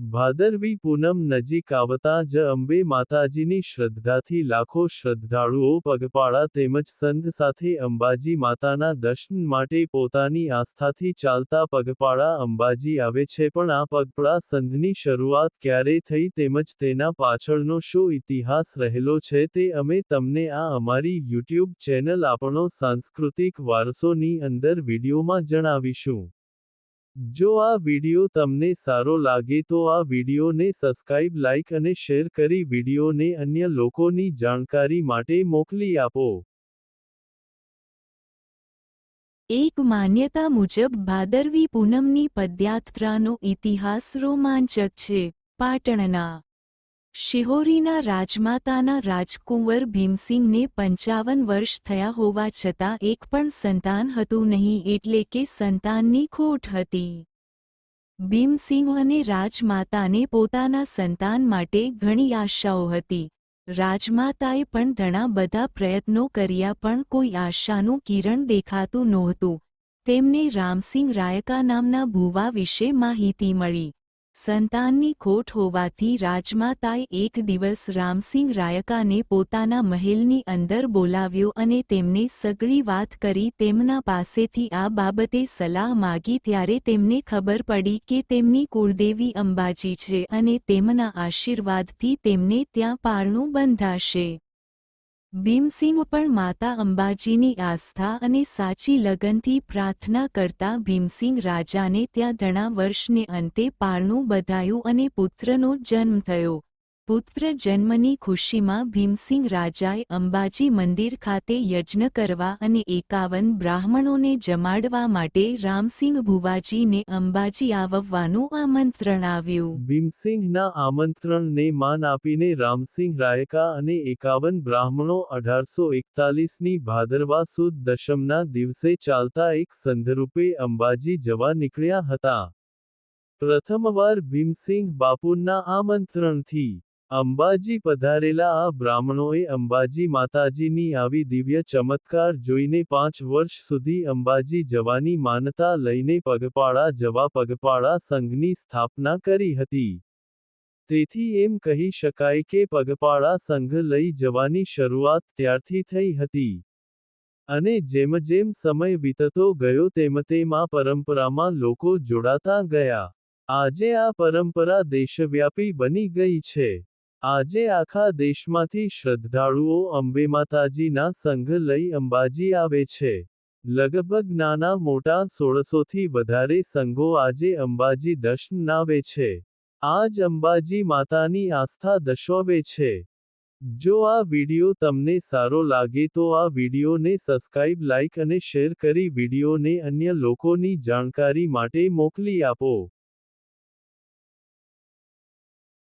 ભાદરવી પૂનમ નજીક આવતા જ અંબે માતાજીની શ્રદ્ધાથી લાખો શ્રદ્ધાળુઓ પગપાળા તેમજ સંઘ સાથે અંબાજી માતાના દર્શન માટે પોતાની આસ્થાથી ચાલતા પગપાળા અંબાજી આવે છે પણ આ પગપાળા સંઘની શરૂઆત ક્યારે થઈ તેમજ તેના પાછળનો શું ઇતિહાસ રહેલો છે તે અમે તમને આ અમારી યુટ્યુબ ચેનલ આપણો સાંસ્કૃતિક વારસોની અંદર વિડીયોમાં જણાવીશું. જો આ વિડિયો તમને સારો લાગે તો આ વિડિયોને સબસ્ક્રાઇબ, લાઇક અને શેર કરી વિડિયોને અન્ય લોકોની જાણકારી માટે મોકલી આપો. એક માન્યતા મુજબ ભાદરવી પૂનમની પદયાત્રાનો ઇતિહાસ રોમાંચક છે. પાટણના શિહોરીના રાજમાતાના રાજકુંવર ભીમસિંહને પંચાવન વર્ષ થયા હોવા છતાં એક પણ સંતાન હતું નહીં એટલે કે સંતાનની ખોટ હતી. ભીમસિંહ અને રાજમાતાને પોતાના સંતાન માટે ઘણી આશાઓ હતી. રાજમાતાએ પણ ઘણા બધા પ્રયત્નો કર્યા પણ કોઈ આશાનું કિરણ દેખાતું નહોતું. તેમને રામસિંહ રાયકા નામના ભૂવા વિશે માહિતી મળી. સંતાનની ખોટ હોવાથી રાજમાતાએ એક દિવસ રામસિંહ રાયકાને પોતાના મહેલની અંદર બોલાવ્યો અને તેમને સગળી વાત કરી તેમના પાસેથી આ બાબતે સલાહ માગી ત્યારે તેમને ખબર પડી કે તેમની કુળદેવી અંબાજી છે અને તેમના આશીર્વાદથી તેમને ત્યાં પારણું બંધાશે. ભીમસિંહ પણ માતા અંબાજીની આસ્થા અને સાચી લગનથી પ્રાર્થના કરતા ભીમસિંહ રાજાને ત્યાં ઘણા વર્ષને અંતે પારણું બધાયું અને પુત્રનો જન્મ થયો. પુત્ર જન્મની ખુશીમાં ભીમસિંહ રાજાએ અંબાજી મંદિર ખાતે યજ્ઞ કરવા અને એકાવન બ્રાહ્મણોને જમાડવા માટે રામસિંહ ભુવાજીને અંબાજી આવવાનું આમંત્રણ આવ્યું. ભીમસિંહના આમંત્રણને માન આપીને રામસિંહ રાયકા અને એકાવન બ્રાહ્મણો અઢારસો એકતાલીસની ભાદરવા સુદ દશમના દિવસે ચાલતા એક સંધરૂપે અંબાજી જવા નીકળ્યા હતા. પ્રથમવાર ભીમસિંહ બાપુના આમંત્રણથી અંબાજી પધારેલા આ બ્રાહ્મણોએ અંબાજી માતાજીની આવી દિવ્ય ચમત્કાર જોઈને પાંચ વર્ષ સુધી અંબાજી જવાની માનતા લઈને પગપાળા જવા પગપાળા સંઘની સ્થાપના કરી હતી. તેથી એમ કહી શકાય કે પગપાળા સંઘ લઈ જવાની શરૂઆત ત્યારથી થઈ હતી. અને જેમ જેમ સમય વીતતો ગયો તેમ તેમ આ પરંપરામાં લોકો જોડાતા ગયા. આજે આ પરંપરા દેશવ્યાપી બની ગઈ છે. આજે આખા દેશમાંથી શ્રદ્ધાળુઓ અંબે માતાજીના સંઘ લઈ અંબાજી આવે છે. લગભગ નાના મોટા સોળસોથી વધારે સંઘો આજે અંબાજી દર્શન આવે છે આજ અંબાજી માતાની આસ્થા દર્શાવે છે. જો આ વિડિયો તમને સારો લાગે તો આ વિડિયોને સબસ્ક્રાઇબ, લાઇક અને શેર કરી વિડિયોને અન્ય લોકોની જાણકારી માટે મોકલી આપો.